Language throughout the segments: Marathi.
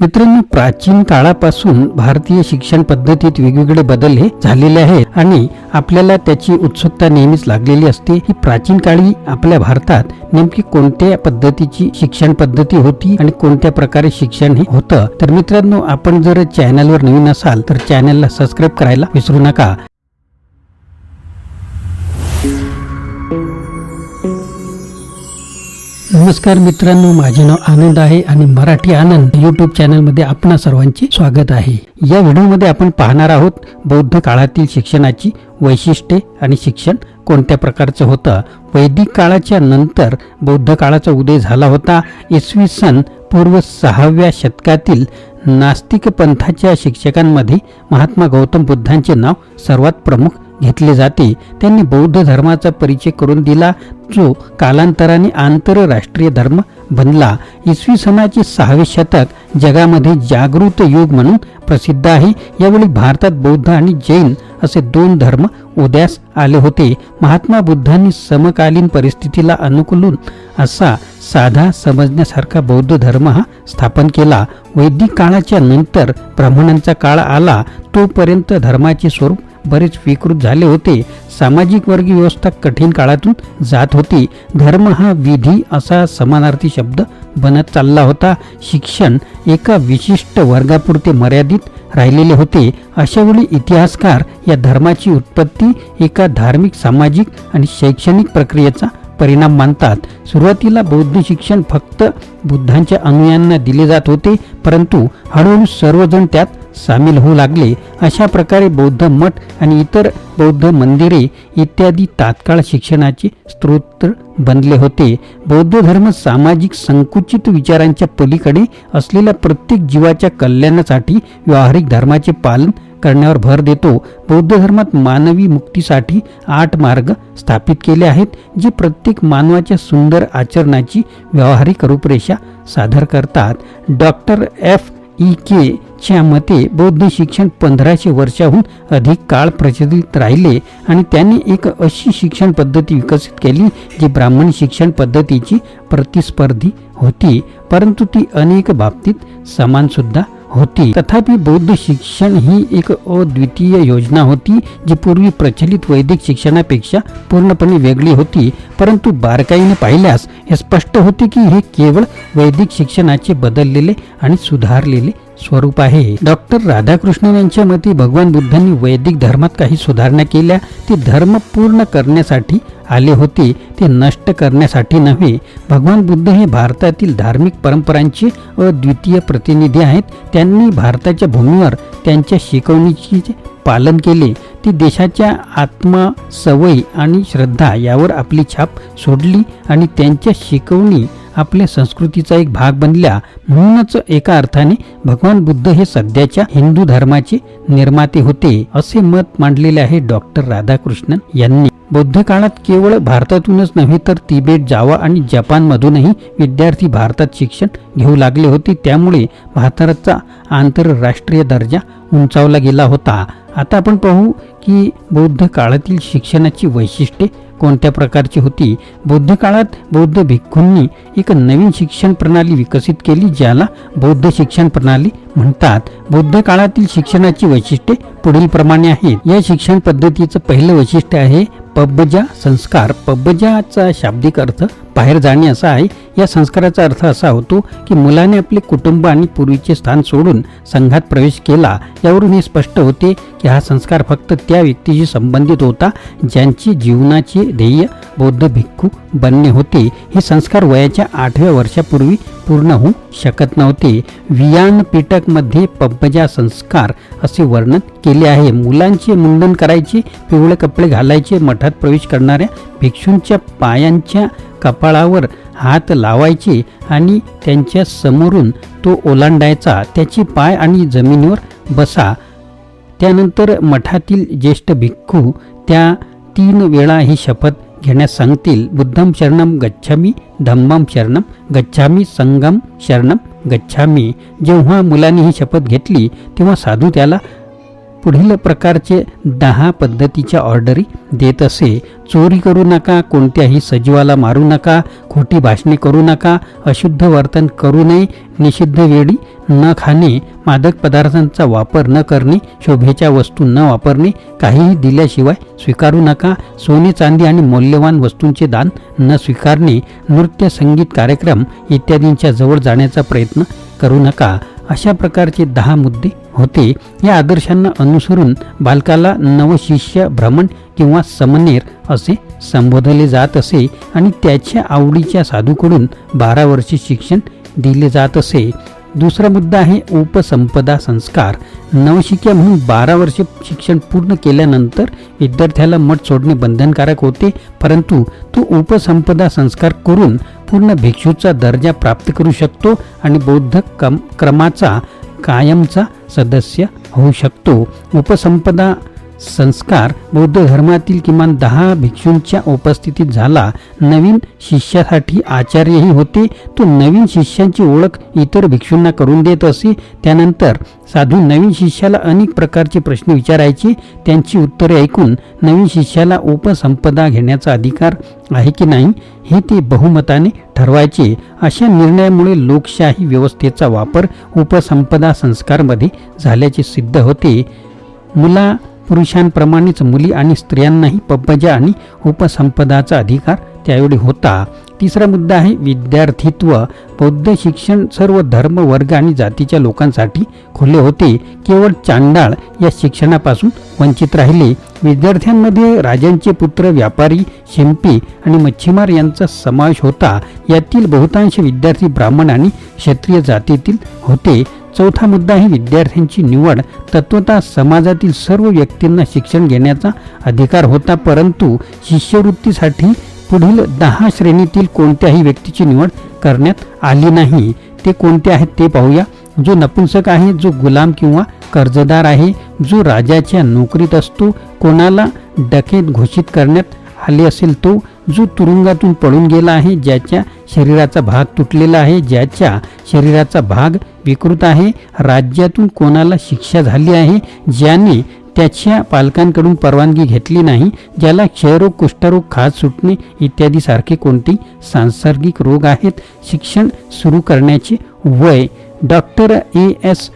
मित्रांनो प्राचीन काळापासून भारतीय शिक्षण पद्धतीत वेगवेगळे बदल हे झालेले आहेत आणि आपल्याला त्याची उत्सुकता नेहमीच लागलेली असते. की प्राचीन काळी आपल्या भारतात नेमकी कोणत्या पद्धतीची शिक्षण पद्धती होती आणि कोणत्या प्रकारे शिक्षण हे होतं? तर मित्रांनो आपण जर चॅनलवर नवीन असाल तर चॅनलला सबस्क्राईब करायला विसरू नका. नमस्कार मित्रांनो माझे नाव आनंद आहे आणि मराठी आनंद युट्यूब चॅनलमध्ये आपणा सर्वांचे स्वागत आहे. या व्हिडिओमध्ये आपण पाहणार आहोत बौद्ध काळातील शिक्षणाची वैशिष्ट्ये आणि शिक्षण कोणत्या प्रकारचं होतं. वैदिक काळाच्या नंतर बौद्ध काळाचा उदय झाला होता. इसवी सन पूर्व सहाव्या शतकातील नास्तिक पंथाच्या शिक्षकांमध्ये महात्मा गौतम बुद्धांचे नाव सर्वात प्रमुख घेतले जाते. त्यांनी बौद्ध धर्माचा परिचय करून दिला जो कालांतराने आंतरराष्ट्रीय धर्म बनला. इसवी सणाचे सहावे शतक जगामध्ये जागृत युग म्हणून प्रसिद्ध आहे. यावेळी भारतात बौद्ध आणि जैन असे दोन धर्म उदयास आले होते. महात्मा बुद्धांनी समकालीन परिस्थितीला अनुकूलून असा साधा समजण्यासारखा बौद्ध धर्म हा स्थापन केला. वैदिक काळाच्या नंतर ब्राह्मणांचा काळ आला. तोपर्यंत धर्माचे स्वरूप बरेच विकृत झाले होते. सामाजिक वर्गीय व्यवस्था कठीण काळातून जात होती. धर्म हा विधी असा समानार्थी शब्द बनत चालला होता. शिक्षण एका विशिष्ट वर्गापुरते मर्यादित राहिलेले होते. अशावेळी इतिहासकार या धर्माची उत्पत्ती एका धार्मिक सामाजिक आणि शैक्षणिक प्रक्रियेचा परिणाम मानतात. सुरुवातीला बौद्ध शिक्षण फक्त बुद्धांच्या अनुयांना दिले जात होते परंतु हळूहळू सर्वजण त्यात सामील होऊ लागले. अशा प्रकारे बौद्ध मठ आणि इतर बौद्ध मंदिरे इत्यादी तात्काळ शिक्षणाचे स्त्रोत बनले होते. बौद्ध धर्म सामाजिक संकुचित विचारांच्या पलीकडे असलेल्या प्रत्येक जीवाच्या कल्याणासाठी व्यावहारिक धर्माचे पालन करण्यावर भर देतो. बौद्ध धर्मात मानवी मुक्तीसाठी आठ मार्ग स्थापित केले आहेत जे प्रत्येक मानवाच्या सुंदर आचरणाची व्यावहारिक रूपरेषा सादर करतात. Doctor F. ई. के. च्या मते बौद्ध शिक्षण पंधराशे वर्षाहून अधिक काळ प्रचलित राहिले आणि त्यांनी एक अशी शिक्षण पद्धती विकसित केली जी ब्राह्मण शिक्षण पद्धतीची प्रतिस्पर्धी होती. परंतु ती अनेक बाबतीत समानसुद्धा होती. तथापि बौद्ध शिक्षण ही एक अद्वितीय योजना होती जी पूर्वी प्रचलित वैदिक शिक्षणापेक्षा पूर्णपणे वेगळी होती. परंतु बारकाईने पाहिल्यास हे स्पष्ट होते की हे केवळ वैदिक शिक्षणाचे बदललेले आणि सुधारलेले स्वरूप आहे. डॉक्टर राधाकृष्णन यांच्या मते भगवान बुद्धांनी वैदिक धर्मात काही सुधारणा केल्या. ते धर्म पूर्ण करण्यासाठी आले होते. ते नष्ट करण्यासाठी नव्हे. भगवान बुद्ध हे भारतातील धार्मिक परंपरांचे अद्वितीय प्रतिनिधी आहेत. त्यांनी भारताच्या भूमीवर त्यांच्या शिकवणीचे पालन केले. ती देशाच्या आत्मा सवयी आणि श्रद्धा यावर आपली छाप सोडली आणि त्यांच्या शिकवणी आपल्या संस्कृतीचा एक भाग बनल्या म्हणूनच एका अर्थाने भगवान बुद्ध हे सध्याच्या हिंदू धर्माचे निर्माते होते असे मत मांडलेले आहे डॉक्टर राधाकृष्णन यांनी. बौद्ध काळात केवळ भारतातूनच नव्हे तर तिबेट जावा आणि जपानमधूनही विद्यार्थी भारतात शिक्षण घेऊ लागले होते त्यामुळे भारताचा आंतरराष्ट्रीय दर्जा उंचावला गेला होता. आता आपण पाहू की बौद्ध काळातील शिक्षणाची वैशिष्ट्ये कोणत्या प्रकारची होती? बौद्ध काळात बौद्ध भिक्खूंनी एक नवीन शिक्षण प्रणाली विकसित केली ज्याला बौद्ध शिक्षण प्रणाली म्हणतात. बौद्ध काळातील शिक्षणाची वैशिष्ट्ये पुढील प्रमाणे आहेत. या शिक्षण पद्धतीचं पहिलं वैशिष्ट्य आहे पब्बजा संस्कार. पब्बजाचा शाब्दिक अर्थ बाहेर जाणे असा आहे. या संस्काराचा अर्थ असा होतो की मुलाने आपले कुटुंब आणि पूर्वीचे स्थान सोडून संघात प्रवेश केला. यावरून हे स्पष्ट होते की हा संस्कार फक्त त्या व्यक्तीशी संबंधित होता ज्यांची जीवनाचे ध्येय बौद्ध भिक्खू बनणे होते. हे संस्कार वयाच्या आठव्या वर्षापूर्वी पूर्ण होऊ शकत नव्हते. वियान पिटकमध्ये पब्बजा संस्कार असे वर्णन केले आहे. मुलांचे मुंडन करायचे पिवळे कपडे घालायचे मठात प्रवेश करणाऱ्या भिक्षूंच्या पायांच्या कपाळावर हात लावायचे आणि त्यांच्या समोरून तो ओलांडायचा. त्याचे पाय आणि जमिनीवर बसा. त्यानंतर मठातील ज्येष्ठ भिक्खू त्या तीन वेळा ही शपथ घेण्यास सांगतील. बुद्धम शरणम गच्छामी धम्मम शरणम गच्छामी संगम शरणम गच्छामी. जेव्हा मुलांनी ही शपथ घेतली तेव्हा साधू त्याला पुढील प्रकारचे दहा पद्धतीच्या ऑर्डरी देत असे चोरी करू नका कोणत्याही सजीवाला मारू नका खोटी भाषणे करू नका अशुद्ध वर्तन करू नये निषिद्ध वेळी न खाणे मादक पदार्थांचा वापर न करणे शोभेच्या वस्तू न वापरणे काहीही दिल्याशिवाय स्वीकारू नका सोने चांदी आणि मौल्यवान वस्तूंचे दान न स्वीकारणे नृत्य संगीत कार्यक्रम इत्यादींच्या जवळ जाण्याचा प्रयत्न करू नका. अशा प्रकारचे दहा मुद्दे होते. या आदर्शांना अनुसरून बालकाला नवशिष्य भ्रमण किंवा समनेर असे संबोधले जात असे आणि त्याच्या आवडीच्या साधूकडून बारा वर्षे शिक्षण दिले जात असे. दुसरा मुद्दा आहे उपसंपदा संस्कार. नवशिक्या म्हणून बारा वर्षे शिक्षण पूर्ण केल्यानंतर विद्यार्थ्याला मठ सोडणे बंधनकारक होते परंतु तो उपसंपदा संस्कार करून पूर्ण भिक्षूचा दर्जा प्राप्त करू शकतो आणि बौद्ध कम क्रमाचा कायमचा सदस्य होऊ शकतो. उपसंपदा संस्कार बौद्ध धर्मातील किमान दहा भिक्षूंच्या उपस्थितीत झाला. नवीन शिष्यासाठी आचार्यही होते. तो नवीन शिष्यांची ओळख इतर भिक्षूंना करून देत असे. त्यानंतर साधू नवीन शिष्याला अनेक प्रकारचे प्रश्न विचारायचे. त्यांची उत्तरे ऐकून नवीन शिष्याला उपसंपदा घेण्याचा अधिकार आहे की नाही हे ते बहुमताने ठरवायचे. अशा निर्णयामुळे लोकशाही व्यवस्थेचा वापर उपसंपदा संस्कारमध्ये झाल्याचे सिद्ध होते. मुला पुरुषांप्रमाणेच मुली आणि स्त्रियांनाही पब्बजा आणि उपसंपदाचा अधिकार त्यावेळी होता. तिसरा मुद्दा आहे विद्यार्थित्व. बौद्ध शिक्षण सर्व धर्म वर्ग आणि जातीच्या लोकांसाठी खुले होते. केवळ चांडाळ या शिक्षणापासून वंचित राहिले. विद्यार्थ्यांमध्ये राजांचे पुत्र व्यापारी शिंपी आणि मच्छीमार यांचा समावेश होता. यातील बहुतांश विद्यार्थी ब्राह्मण आणि क्षत्रिय जातीतील होते. चौथा मुद्दा ही विद्यार्थ्यांची निवड. तत्वता समाजातील सर्व व्यक्तींना शिक्षण घेण्याचा अधिकार होता परंतु शिष्यवृत्तीसाठी पुढील दहा श्रेणीतील कोणत्याही व्यक्तीची निवड करण्यात आली नाही. ते कोणते आहेत ते पाहूया. जो नपुंसक आहे जो गुलाम किंवा कर्जदार आहे जो राजाच्या नोकरीत असतो कोणाला डकेत घोषित करण्यात आले असेल तो जो तुरुंगातून पळून गेला आहे ज्याच्या शरीराचा भाग तुटलेला आहे ज्याच्या शरीराचा भाग विकृत आहे. राज्यातून कोणाला शिक्षा झाली आहे ज्याने त्याच्या पालकांकडून परवानगी घेतली नाही ज्याला क्षयरोग कुष्ठरोग खाज सुटणे इत्यादी सारखे कोणते सांसर्गिक रोग आहेत शिक्षण सुरू करण्याचे वय डॉक्टर ए एस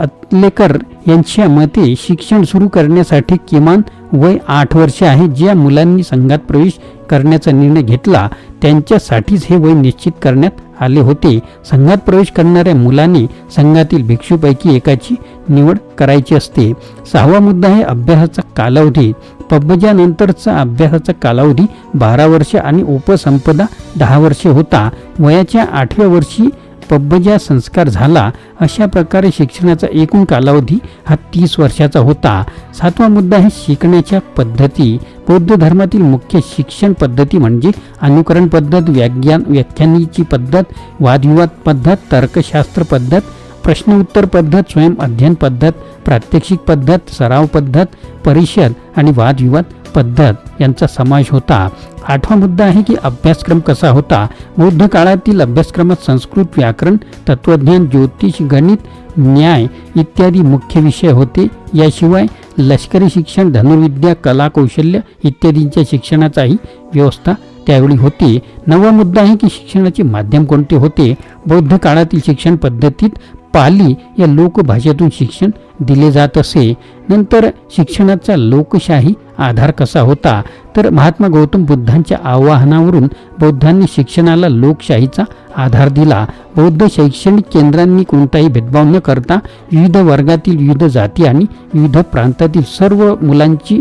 अतलेकर यांच्या मते शिक्षण सुरू करण्यासाठी किमान वय आठ वर्षे आहे. ज्या मुलांनी संघात प्रवेश करण्याचा निर्णय घेतला त्यांच्यासाठीच हे वय निश्चित करण्यात आले होते. संघात प्रवेश करणाऱ्या मुलांनी संघातील भिक्षूपैकी एकाची निवड करायची असते. सहावा मुद्दा आहे अभ्यासाचा कालावधी. पब्बजानंतरचा अभ्यासाचा कालावधी बारा वर्ष आणि उपसंपदा दहा वर्षे होता. वयाच्या आठव्या वर्षी पब्बजा संस्कार झाला अशा प्रकारे शिक्षणाचा एकूण कालावधी हा तीस वर्षाचा होता. सातवा मुद्दा आहे शिकण्याच्या पद्धती. बौद्ध धर्मातील मुख्य शिक्षण पद्धती म्हणजे अनुकरण पद्धत व्याख्यान व्याख्यानीची पद्धत वादविवाद पद्धत तर्कशास्त्र पद्धत प्रश्न उत्तर पद्धत स्वयं अध्ययन पद्धत प्रात्यक्षिक पद्धत सराव पद्धत परिषद आणि वादविवाद पद्धत यांचा समावेश होता. आठवा मुद्दा आहे की अभ्यासक्रम कसा होता? बौद्ध काळातील अभ्यासक्रमात संस्कृत व्याकरण तत्वज्ञान ज्योतिष गणित न्याय इत्यादी मुख्य विषय होते. याशिवाय लष्करी शिक्षण धनुर्विद्या कला कौशल्य इत्यादींच्या शिक्षणाचाही व्यवस्था त्यावेळी होती. नवा मुद्दा आहे की शिक्षणाचे माध्यम कोणते होते? बौद्ध काळातील शिक्षण पद्धतीत पाली या लोकभाषेतून शिक्षण दिले जात असे. नंतर शिक्षणाचा लोकशाही आधार कसा होता? तर महात्मा गौतम बुद्धांच्या आवाहनावरून बौद्धांनी शिक्षणाला लोकशाहीचा आधार दिला. बौद्ध शैक्षणिक केंद्रांनी कोणताही भेदभाव न करता विविध वर्गातील विविध जाती आणि विविध प्रांतातील सर्व मुलांची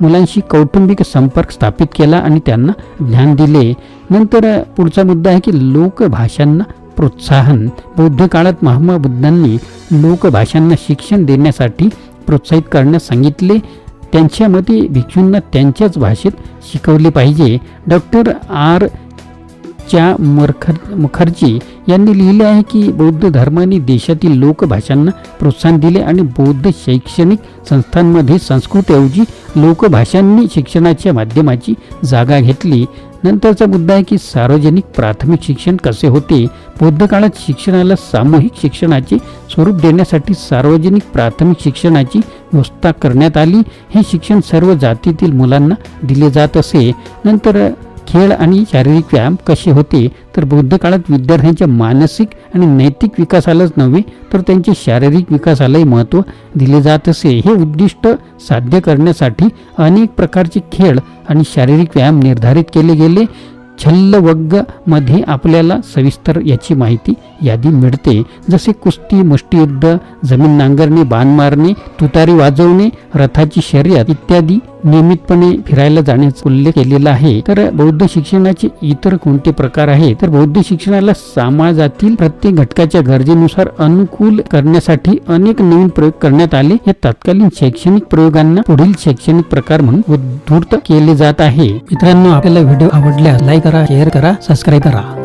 मुलांशी कौटुंबिक संपर्क स्थापित केला आणि त्यांना ज्ञान दिले. नंतर पुढचा मुद्दा आहे की लोकभाषांना प्रोत्साहन. बौद्ध काळात महात्मा बुद्धांनी लोकभाषांना शिक्षण देण्यासाठी प्रोत्साहित करण्यास सांगितले. त्यांच्या मते भिक्षूंना त्यांच्याच भाषेत शिकवले पाहिजे. Doctor R. च्या मरखर मुखर्जी यांनी लिहिले आहे की बौद्ध धर्माने देशातील लोकभाषांना प्रोत्साहन दिले आणि बौद्ध शैक्षणिक संस्थांमध्ये संस्कृतऐवजी लोकभाषांनी शिक्षणाच्या माध्यमाची जागा घेतली. नंतरचा मुद्दा आहे की सार्वजनिक प्राथमिक शिक्षण कसे होते? बौद्ध काळात शिक्षणाला सामूहिक शिक्षणाचे स्वरूप देण्यासाठी सार्वजनिक प्राथमिक शिक्षणाची व्यवस्था करण्यात आली. हे शिक्षण सर्व जातीतील मुलांना दिले जात असे. नंतर खेळ आणि शारीरिक व्यायाम कसे होते तर बौद्ध काळात विद्यार्थ्यांच्या मानसिक आणि नैतिक विकासालाच नव्हे तर त्यांचे शारीरिक विकासालाही महत्त्व दिले जात असे. हे उद्दिष्ट साध्य करण्यासाठी अनेक प्रकारचे खेळ आणि शारीरिक व्यायाम निर्धारित केले गेले. छल्लवग्गमध्ये आपल्याला सविस्तर याची माहिती यादी मिळते. जसे कुस्ती मुष्टियुद्ध जमीन नांगरणे बाण मारणे तुतारी वाजवणे रथाची शर्यत इत्यादी नियमितपणे फिरायला जाण्याचा उल्लेख केलेला आहे. तर बौद्ध शिक्षणाचे इतर कोणते प्रकार आहेत? तर बौद्ध शिक्षणाला समाजातील प्रत्येक घटकाच्या गरजेनुसार अनुकूल करण्यासाठी अनेक नवीन प्रयोग करण्यात आले. या तत्कालीन शैक्षणिक प्रयोगांना पुढील शैक्षणिक प्रकार म्हणून उद्धृत केले जात आहे. मित्रांनो आपल्याला व्हिडिओ आवडल्यास लाईक करा शेअर करा सबस्क्राईब करा.